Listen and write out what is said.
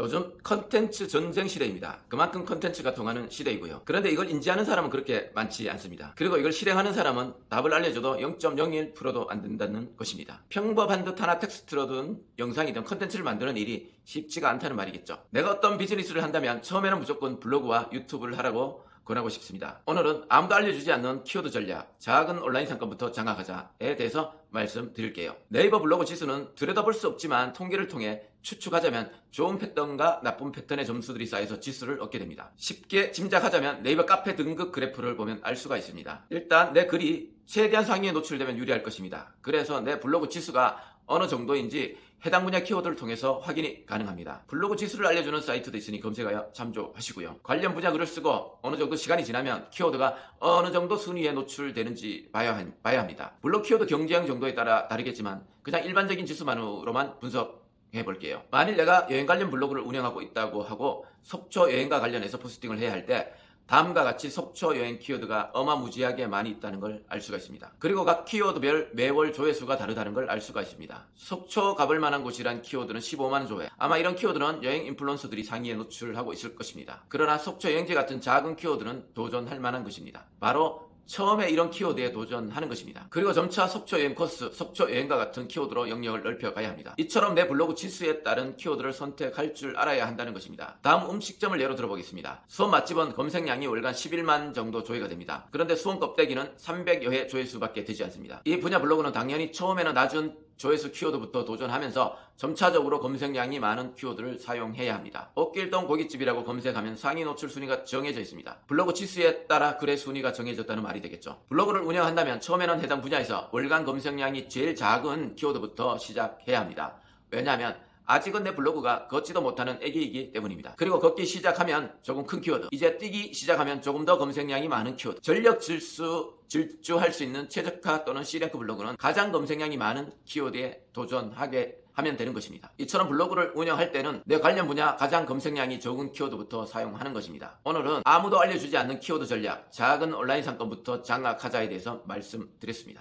요즘 컨텐츠 전쟁 시대입니다. 그만큼 컨텐츠가 통하는 시대이고요. 그런데 이걸 인지하는 사람은 그렇게 많지 않습니다. 그리고 이걸 실행하는 사람은 답을 알려줘도 0.01%도 안 된다는 것입니다. 평범한 듯 하나 텍스트로든 영상이든 컨텐츠를 만드는 일이 쉽지가 않다는 말이겠죠. 내가 어떤 비즈니스를 한다면 처음에는 무조건 블로그와 유튜브를 하라고 권하고 싶습니다. 오늘은 아무도 알려주지 않는 키워드 전략, 작은 온라인 상권부터 장악하자에 대해서 말씀드릴게요. 네이버 블로그 지수는 들여다볼 수 없지만 통계를 통해 추측하자면 좋은 패턴과 나쁜 패턴의 점수들이 쌓여서 지수를 얻게 됩니다. 쉽게 짐작하자면 네이버 카페 등급 그래프를 보면 알 수가 있습니다. 일단 내 글이 최대한 상위에 노출되면 유리할 것입니다. 그래서 내 블로그 지수가 어느 정도인지 해당 분야 키워드를 통해서 확인이 가능합니다. 블로그 지수를 알려주는 사이트도 있으니 검색하여 참조하시고요. 관련 분야 글을 쓰고 어느 정도 시간이 지나면 키워드가 어느 정도 순위에 노출되는지 봐야, 한- 봐야 합니다. 물론 키워드 경쟁 정도에 따라 다르겠지만 그냥 일반적인 지수만으로만 분석 해 볼게요. 만일 내가 여행 관련 블로그를 운영하고 있다고 하고 속초 여행과 관련해서 포스팅을 해야 할 때 다음과 같이 속초 여행 키워드가 어마무지하게 많이 있다는 걸 알 수가 있습니다. 그리고 각 키워드별 매월 조회수가 다르다는 걸 알 수가 있습니다. 속초 가볼 만한 곳이란 키워드는 15만 조회. 아마 이런 키워드는 여행 인플루언서들이 상위에 노출하고 있을 것입니다. 그러나 속초 여행지 같은 작은 키워드는 도전할 만한 것입니다. 바로 처음에 이런 키워드에 도전하는 것입니다. 그리고 점차 속초 여행 코스, 속초 여행과 같은 키워드로 영역을 넓혀가야 합니다. 이처럼 내 블로그 지수에 따른 키워드를 선택할 줄 알아야 한다는 것입니다. 다음 음식점을 예로 들어보겠습니다. 수원 맛집은 검색량이 월간 11만 정도 조회가 됩니다. 그런데 수원 껍데기는 300여 회 조회수밖에 되지 않습니다. 이 분야 블로그는 당연히 처음에는 낮은 조회수 키워드부터 도전하면서 점차적으로 검색량이 많은 키워드를 사용해야 합니다. 옥길동 고깃집이라고 검색하면 상위 노출 순위가 정해져 있습니다. 블로그 지수에 따라 글의 순위가 정해졌다는 말이 되겠죠. 블로그를 운영한다면 처음에는 해당 분야에서 월간 검색량이 제일 작은 키워드부터 시작해야 합니다. 왜냐하면 아직은 내 블로그가 걷지도 못하는 애기이기 때문입니다. 그리고 걷기 시작하면 조금 큰 키워드, 이제 뛰기 시작하면 조금 더 검색량이 많은 키워드, 전력 질수 질주할 수 있는 최저가 또는 C랭크 블로그는 가장 검색량이 많은 키워드에 도전하게 하면 되는 것입니다. 이처럼 블로그를 운영할 때는 내 관련 분야 가장 검색량이 적은 키워드부터 사용하는 것입니다. 오늘은 아무도 알려주지 않는 키워드 전략, 작은 온라인 상권부터 장악하자에 대해서 말씀드렸습니다.